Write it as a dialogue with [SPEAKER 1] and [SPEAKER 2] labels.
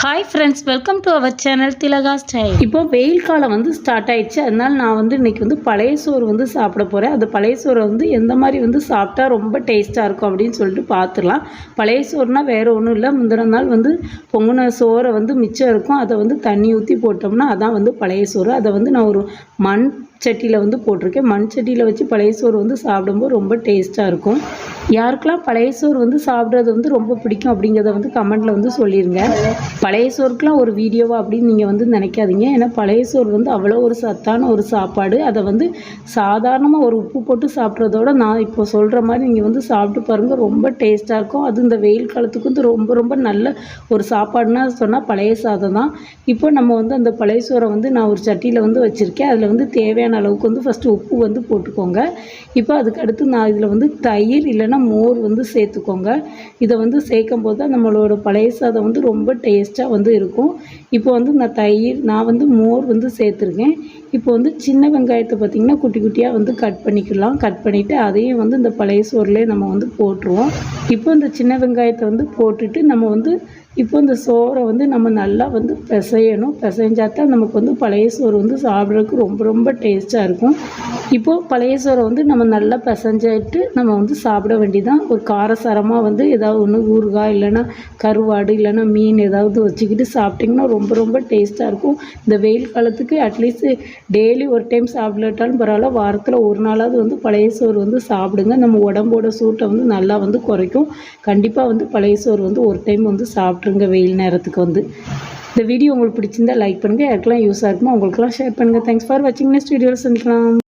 [SPEAKER 1] Hi friends welcome to our channel Thilaga style
[SPEAKER 2] இப்போ வெயில் காலம் வந்து ஸ்டார்ட் ஆயிடுச்சு. அதனால நான் வந்து இன்னைக்கு வந்து பழைய சோறு வந்து சாப்பிட போகிறேன் அந்த பழைய சோறை வந்து எந்த மாதிரி வந்து சாப்பிட்டா ரொம்ப டேஸ்ட்டாக இருக்கும் அப்படின்னு சொல்லிட்டு பார்த்துடலாம் பழைய சோறுனா வேறு ஒன்றும் இல்லை. முந்தின நாள் வந்து பொங்கின சோறை வந்து மிச்சம் இருக்கும். அதை வந்து தண்ணி ஊற்றி போட்டோம்னா அதான் வந்து பழைய சோறு. அதை வந்து நான் ஒரு மண் சட்டியில் வந்து போட்டிருக்கேன். மண் சட்டியில் வச்சு பழைய சோறு வந்து சாப்பிடும்போது ரொம்ப டேஸ்ட்டாக இருக்கும். யாருக்கெல்லாம் பழைய சோறு வந்து சாப்பிட்றது வந்து ரொம்ப பிடிக்கும் அப்படிங்கிறத வந்து கமெண்ட்டில் வந்து சொல்லிடுங்க பழைய சோறுக்கெலாம் ஒரு வீடியோவா அப்படின்னு நீங்கள் வந்து நினைக்காதீங்க. ஏன்னா பழைய சோறு வந்து அவ்வளோ ஒரு சத்தான ஒரு சாப்பாடு. அதை வந்து சாதாரணமாக ஒரு உப்பு போட்டு சாப்பிட்றதோட நான் இப்போ சொல்கிற மாதிரி நீங்கள் வந்து சாப்பிட்டு பாருங்கள் ரொம்ப டேஸ்ட்டாக இருக்கும். அது இந்த வெயில் காலத்துக்கு வந்து ரொம்ப ரொம்ப நல்ல ஒரு சாப்பாடுனா சொன்னால் பழைய சாதம் தான். இப்போ நம்ம வந்து அந்த பழைய சோறை வந்து நான் ஒரு சட்டியில் வந்து வச்சுருக்கேன். அதில் வந்து தேவையான அளவுக்கு வந்து ஃபஸ்ட்டு உப்பு வந்து போட்டுக்கோங்க. இப்போ அதுக்கு அடுத்து நான் இதில் வந்து தயிர் இல்லைன்னா மோர் வந்து சேர்த்துக்கோங்க. இதை வந்து சேர்க்கும் போது தான் நம்மளோட பழைய சாதம் வந்து ரொம்ப டேஸ்ட்டாக வந்து இருக்கும். இப்போ வந்து நான் தயிர் நான் வந்து மோர் வந்து சேர்த்துருக்கேன். இப்போ வந்து சின்ன வெங்காயத்தை பார்த்திங்கன்னா குட்டி குட்டியாக வந்து கட் பண்ணிக்கலாம். கட் பண்ணிவிட்டு அதையும் வந்து இந்த பழைய சோறுலேயே நம்ம வந்து போட்டுருவோம். இப்போ இந்த சின்ன வெங்காயத்தை வந்து போட்டுட்டு நம்ம வந்து இப்போ இந்த சோறை வந்து நம்ம நல்லா வந்து பிசையணும். பிசைஞ்சால் தான் நமக்கு வந்து பழைய சோறு வந்து சாப்பிட்றதுக்கு ரொம்ப ரொம்ப டேஸ்ட்டாக இருக்கும். இப்போது பழைய சோறை வந்து நம்ம நல்லா பிசைஞ்சிட்டு நம்ம வந்து சாப்பிட வேண்டியதான் ஒரு காரசாரமாக வந்து ஏதாவது ஒன்று ஊறுகாய் இல்லைன்னா கருவாடு இல்லைன்னா மீன் ஏதாவது வச்சுக்கிட்டு சாப்பிட்டிங்கன்னா ரொம்ப ரொம்ப டேஸ்ட்டாக இருக்கும். இந்த வெயில் காலத்துக்கு அட்லீஸ்ட் டெய்லி ஒரு டைம் சாப்பிடட்டாலும் பரவாயில்ல. வாரத்தில் ஒரு நாளாவது வந்து பழைய சோறு வந்து சாப்பிடுங்க. நம்ம உடம்போட சூட்டை வந்து நல்லா வந்து குறைக்கும். கண்டிப்பாக வந்து பழைய சோறு வந்து ஒரு டைம் வந்து விட்டுருங்க வெயில் நேரத்துக்கு வந்து. இந்த வீடியோ உங்களுக்கு பிடிச்சிருந்தா லைக் பண்ணுங்கள் யாருக்கெல்லாம் யூஸ் ஆகுமோ உங்களுக்கெல்லாம் ஷேர் பண்ணுங்கள் தேங்க்ஸ் ஃபார் வாட்சிங் நெக்ஸ்ட் வீடியோவில் சந்திக்கலாம்.